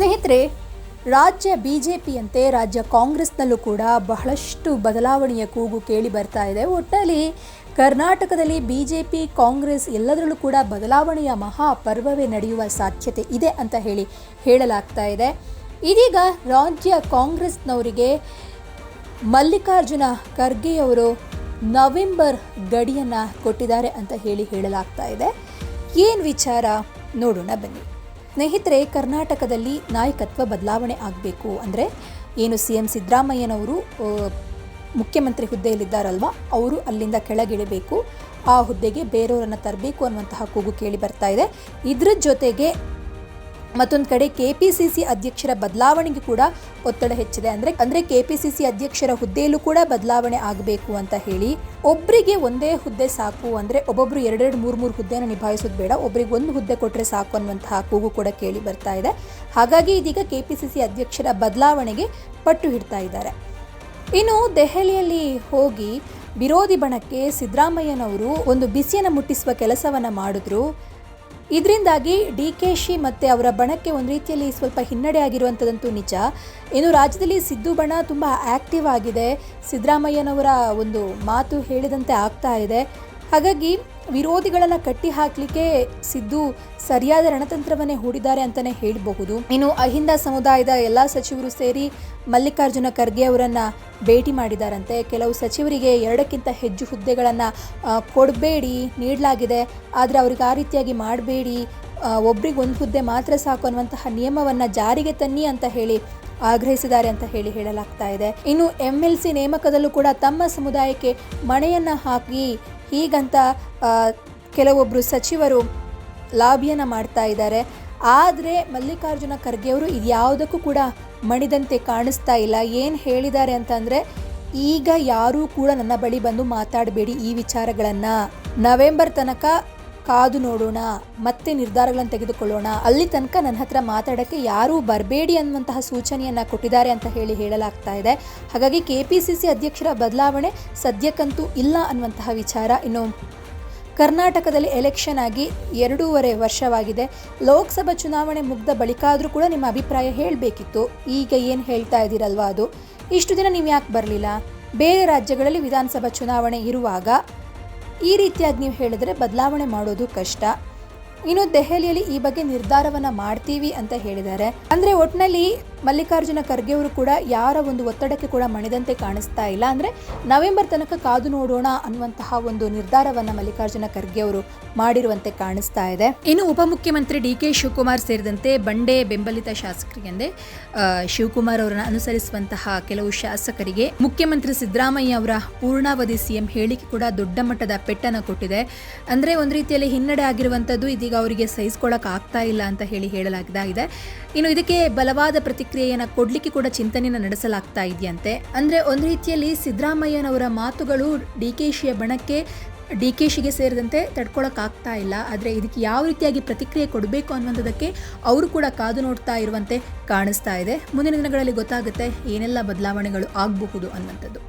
ಸ್ನೇಹಿತರೆ, ರಾಜ್ಯ ಬಿಜೆಪಿಯಂತೆ ರಾಜ್ಯ ಕಾಂಗ್ರೆಸ್ನಲ್ಲೂ ಕೂಡ ಬಹಳಷ್ಟು ಬದಲಾವಣೆಯ ಕೂಗು ಕೇಳಿ ಬರ್ತಾ ಇದೆ. ಒಟ್ಟಲ್ಲಿ ಕರ್ನಾಟಕದಲ್ಲಿ ಬಿ ಜೆ ಪಿ ಕಾಂಗ್ರೆಸ್ ಎಲ್ಲದರಲ್ಲೂ ಕೂಡ ಬದಲಾವಣೆಯ ಮಹಾ ಪರ್ವವೇ ನಡೆಯುವ ಸಾಧ್ಯತೆ ಇದೆ ಅಂತ ಹೇಳಿ ಹೇಳಲಾಗ್ತಾ ಇದೆ. ಇದೀಗ ರಾಜ್ಯ ಕಾಂಗ್ರೆಸ್ನವರಿಗೆ ಮಲ್ಲಿಕಾರ್ಜುನ ಖರ್ಗೆಯವರು ನವೆಂಬರ್ ಗಡಿಯನ್ನು ಕೊಟ್ಟಿದ್ದಾರೆ ಅಂತ ಹೇಳಿ ಹೇಳಲಾಗ್ತಾ ಇದೆ. ಏನು ವಿಚಾರ? ನೋಡೋಣ ಬನ್ನಿ. ಸ್ನೇಹಿತರೆ, ಕರ್ನಾಟಕದಲ್ಲಿ ನಾಯಕತ್ವ ಬದಲಾವಣೆ ಆಗಬೇಕು ಅಂದರೆ ಏನು ಸಿ ಎಂ ಸಿದ್ದರಾಮಯ್ಯನವರು ಮುಖ್ಯಮಂತ್ರಿ ಹುದ್ದೆಯಲ್ಲಿದ್ದಾರಲ್ವ, ಅವರು ಅಲ್ಲಿಂದ ಕೆಳಗಿಳಿಬೇಕು. ಆ ಹುದ್ದೆಗೆ ಬೇರೆಯವರನ್ನು ತರಬೇಕು ಅನ್ನುವಂತಹ ಕೂಗು ಕೇಳಿ ಬರ್ತಾ ಇದೆ. ಇದರ ಜೊತೆಗೆ ಮತ್ತೊಂದು ಕಡೆ ಕೆ ಪಿ ಸಿ ಸಿ ಅಧ್ಯಕ್ಷರ ಬದಲಾವಣೆಗೆ ಕೂಡ ಒತ್ತಡ ಹೆಚ್ಚಿದೆ. ಅಂದರೆ ಅಂದರೆ ಕೆ ಪಿ ಸಿ ಸಿ ಅಧ್ಯಕ್ಷರ ಹುದ್ದೆಯಲ್ಲೂ ಕೂಡ ಬದಲಾವಣೆ ಆಗಬೇಕು ಅಂತ ಹೇಳಿ ಒಬ್ಬರಿಗೆ ಒಂದೇ ಹುದ್ದೆ ಸಾಕು ಅಂದರೆ ಒಬ್ಬೊಬ್ರು ಎರಡೆರಡು ಮೂರು ಮೂರು ಹುದ್ದೆನ ನಿಭಾಯಿಸೋದು ಬೇಡ. ಒಬ್ಬರಿಗೆ ಒಂದು ಹುದ್ದೆ ಕೊಟ್ಟರೆ ಸಾಕು ಅನ್ನುವಂತಹ ಕೂಗು ಕೂಡ ಕೇಳಿ ಬರ್ತಾ ಇದೆ. ಹಾಗಾಗಿ ಇದೀಗ ಕೆ ಪಿ ಸಿ ಸಿ ಅಧ್ಯಕ್ಷರ ಬದಲಾವಣೆಗೆ ಪಟ್ಟು ಹಿಡ್ತಾ ಇದ್ದಾರೆ. ಇನ್ನು ದೆಹಲಿಯಲ್ಲಿ ಹೋಗಿ ವಿರೋಧಿ ಬಣಕ್ಕೆ ಸಿದ್ದರಾಮಯ್ಯನವರು ಒಂದು ಬಿಸಿಯನ್ನು ಮುಟ್ಟಿಸುವ ಕೆಲಸವನ್ನು ಮಾಡಿದ್ರು. ಇದರಿಂದಾಗಿ ಡಿ ಕೆ ಶಿ ಮತ್ತು ಅವರ ಬಣಕ್ಕೆ ಒಂದು ರೀತಿಯಲ್ಲಿ ಸ್ವಲ್ಪ ಹಿನ್ನಡೆ ಆಗಿರುವಂಥದ್ದಂತೂ ನಿಜ. ಇನ್ನು ರಾಜ್ಯದಲ್ಲಿ ಸಿದ್ದು ಬಣ ತುಂಬ ಆ್ಯಕ್ಟಿವ್ ಆಗಿದೆ. ಸಿದ್ದರಾಮಯ್ಯನವರ ಒಂದು ಮಾತು ಹೇಳಿದಂತೆ ಆಗ್ತಾ ಇದೆ. ಹಾಗಾಗಿ ವಿರೋಧಿಗಳನ್ನು ಕಟ್ಟಿ ಹಾಕಲಿಕ್ಕೆ ಸಿದ್ದು ಸರಿಯಾದ ರಣತಂತ್ರವನ್ನೇ ಹೂಡಿದ್ದಾರೆ ಅಂತಲೇ ಹೇಳಬಹುದು. ಇನ್ನು ಅಹಿಂದ ಸಮುದಾಯದ ಎಲ್ಲ ಸಚಿವರು ಸೇರಿ ಮಲ್ಲಿಕಾರ್ಜುನ ಖರ್ಗೆ ಅವರನ್ನ ಭೇಟಿ ಮಾಡಿದಾರಂತೆ. ಕೆಲವು ಸಚಿವರಿಗೆ ಎರಡಕ್ಕಿಂತ ಹೆಚ್ಚು ಹುದ್ದೆಗಳನ್ನು ಕೊಡಬೇಡಿ, ನೀಡಲಾಗಿದೆ. ಆದರೆ ಅವ್ರಿಗೆ ಆ ರೀತಿಯಾಗಿ ಮಾಡಬೇಡಿ. ಒಬ್ರಿಗೆ ಒಂದು ಹುದ್ದೆ ಮಾತ್ರ ಸಾಕು ಅನ್ನುವಂತಹ ನಿಯಮವನ್ನು ಜಾರಿಗೆ ತನ್ನಿ ಅಂತ ಹೇಳಿ ಆಗ್ರಹಿಸಿದ್ದಾರೆ ಅಂತ ಹೇಳಿ ಹೇಳಲಾಗ್ತಾ ಇದೆ. ಇನ್ನು ಎಂ ಎಲ್ ಸಿ ನೇಮಕದಲ್ಲೂ ಕೂಡ ತಮ್ಮ ಸಮುದಾಯಕ್ಕೆ ಮಣೆಯನ್ನು ಹಾಕಿ ಹೀಗಂತ ಕೆಲವೊಬ್ಬರು ಸಚಿವರು ಲಾಬಿಯನ್ನು ಮಾಡ್ತಾ ಇದ್ದಾರೆ. ಆದರೆ ಮಲ್ಲಿಕಾರ್ಜುನ ಖರ್ಗೆಯವರು ಇದ್ಯಾವುದಕ್ಕೂ ಕೂಡ ಮಣಿದಂತೆ ಕಾಣಿಸ್ತಾ ಇಲ್ಲ. ಏನು ಹೇಳಿದ್ದಾರೆ ಅಂತಂದರೆ, ಈಗ ಯಾರೂ ಕೂಡ ನನ್ನ ಬಳಿ ಬಂದು ಮಾತಾಡಬೇಡಿ ಈ ವಿಚಾರಗಳನ್ನು. ನವೆಂಬರ್ ತನಕ ಕಾದು ನೋಡೋಣ, ಮತ್ತೆ ನಿರ್ಧಾರಗಳನ್ನು ತೆಗೆದುಕೊಳ್ಳೋಣ. ಅಲ್ಲಿ ತನಕ ನನ್ನ ಹತ್ರ ಮಾತಾಡೋಕ್ಕೆ ಯಾರೂ ಬರಬೇಡಿ ಅನ್ನುವಂತಹ ಸೂಚನೆಯನ್ನು ಕೊಟ್ಟಿದ್ದಾರೆ ಅಂತ ಹೇಳಿ ಹೇಳಲಾಗ್ತಾ ಇದೆ. ಹಾಗಾಗಿ ಕೆ ಪಿ ಸಿ ಸಿ ಅಧ್ಯಕ್ಷರ ಬದಲಾವಣೆ ಸದ್ಯಕ್ಕಂತೂ ಇಲ್ಲ ಅನ್ನುವಂತಹ ವಿಚಾರ. ಇನ್ನು ಕರ್ನಾಟಕದಲ್ಲಿ ಎಲೆಕ್ಷನ್ ಆಗಿ ಎರಡೂವರೆ ವರ್ಷವಾಗಿದೆ. ಲೋಕಸಭಾ ಚುನಾವಣೆ ಮುಗ್ದ ಬಳಿಕ ಆದರೂ ಕೂಡ ನಿಮ್ಮ ಅಭಿಪ್ರಾಯ ಹೇಳಬೇಕಿತ್ತು. ಈಗ ಏನು ಹೇಳ್ತಾ ಇದ್ದೀರಲ್ವಾ ಅದು? ಇಷ್ಟು ದಿನ ನೀವು ಯಾಕೆ ಬರಲಿಲ್ಲ? ಬೇರೆ ರಾಜ್ಯಗಳಲ್ಲಿ ವಿಧಾನಸಭಾ ಚುನಾವಣೆ ಇರುವಾಗ ಈ ರೀತಿಯಾಗಿ ನೀವು ಹೇಳಿದ್ರೆ ಬದಲಾವಣೆ ಮಾಡೋದು ಕಷ್ಟ. ಇನ್ನು ದೆಹಲಿಯಲ್ಲಿ ಈ ಬಗ್ಗೆ ನಿರ್ಧಾರವನ್ನು ಮಾಡ್ತೀವಿ ಅಂತ ಹೇಳಿದ್ದಾರೆ. ಅಂದರೆ ಒಟ್ಟಿನಲ್ಲಿ ಮಲ್ಲಿಕಾರ್ಜುನ ಖರ್ಗೆ ಅವರು ಕೂಡ ಯಾರ ಒಂದು ಒತ್ತಡಕ್ಕೆ ಕೂಡ ಮಣಿದಂತೆ ಕಾಣಿಸ್ತಾ ಇಲ್ಲ. ಅಂದರೆ ನವೆಂಬರ್ ತನಕ ಕಾದು ನೋಡೋಣ ಅನ್ನುವಂತಹ ಒಂದು ನಿರ್ಧಾರವನ್ನು ಮಲ್ಲಿಕಾರ್ಜುನ ಖರ್ಗೆ ಅವರು ಮಾಡಿರುವಂತೆ ಕಾಣಿಸ್ತಾ ಇದೆ. ಇನ್ನು ಉಪಮುಖ್ಯಮಂತ್ರಿ ಡಿ ಕೆ ಶಿವಕುಮಾರ್ ಸೇರಿದಂತೆ ಬಂಡೆ ಬೆಂಬಲಿತ ಶಾಸಕರಿಗೆ ಅಂದರೆ ಆ, ಶಿವಕುಮಾರ್ ಅವರನ್ನು ಅನುಸರಿಸುವಂತಹ ಕೆಲವು ಶಾಸಕರಿಗೆ ಮುಖ್ಯಮಂತ್ರಿ ಸಿದ್ದರಾಮಯ್ಯ ಅವರ ಪೂರ್ಣಾವಧಿ ಸಿಎಂ ಹೇಳಿಕೆ ಕೂಡ ದೊಡ್ಡ ಮಟ್ಟದ ಪೆಟ್ಟನ್ನು ಕೊಟ್ಟಿದೆ. ಅಂದರೆ ಒಂದು ರೀತಿಯಲ್ಲಿ ಹಿನ್ನಡೆ ಆಗಿರುವಂಥದ್ದು ಇದೀಗ ಅವರಿಗೆ ಸಹಿಸ್ಕೊಳ್ಳೋಕೆ ಆಗ್ತಾ ಇಲ್ಲ ಅಂತ ಹೇಳಿ ಹೇಳಲಾಗಿದೆ ಇನ್ನು ಇದಕ್ಕೆ ಬಲವಾದ ಪ್ರತಿಕ್ರಿಯೆಯನ್ನು ಕೊಡಲಿಕ್ಕೆ ಕೂಡ ಚಿಂತನೆಯನ್ನು ನಡೆಸಲಾಗ್ತಾ ಇದೆಯಂತೆ. ಅಂದರೆ ಒಂದು ರೀತಿಯಲ್ಲಿ ಸಿದ್ದರಾಮಯ್ಯನವರ ಮಾತುಗಳು ಡಿ ಕೆ ಬಣಕ್ಕೆ ಡಿ ಕೆ ಶಿಗೆ ಸೇರಿದಂತೆ ತಡ್ಕೊಳಕ್ಕಾಗ್ತಾ ಇಲ್ಲ. ಆದರೆ ಇದಕ್ಕೆ ಯಾವ ರೀತಿಯಾಗಿ ಪ್ರತಿಕ್ರಿಯೆ ಕೊಡಬೇಕು ಅನ್ನುವಂಥದ್ದಕ್ಕೆ ಅವರು ಕೂಡ ಕಾದು ನೋಡ್ತಾ ಇರುವಂತೆ ಕಾಣಿಸ್ತಾ ಇದೆ. ಮುಂದಿನ ದಿನಗಳಲ್ಲಿ ಗೊತ್ತಾಗುತ್ತೆ ಏನೆಲ್ಲ ಬದಲಾವಣೆಗಳು ಆಗಬಹುದು ಅನ್ನುವಂಥದ್ದು.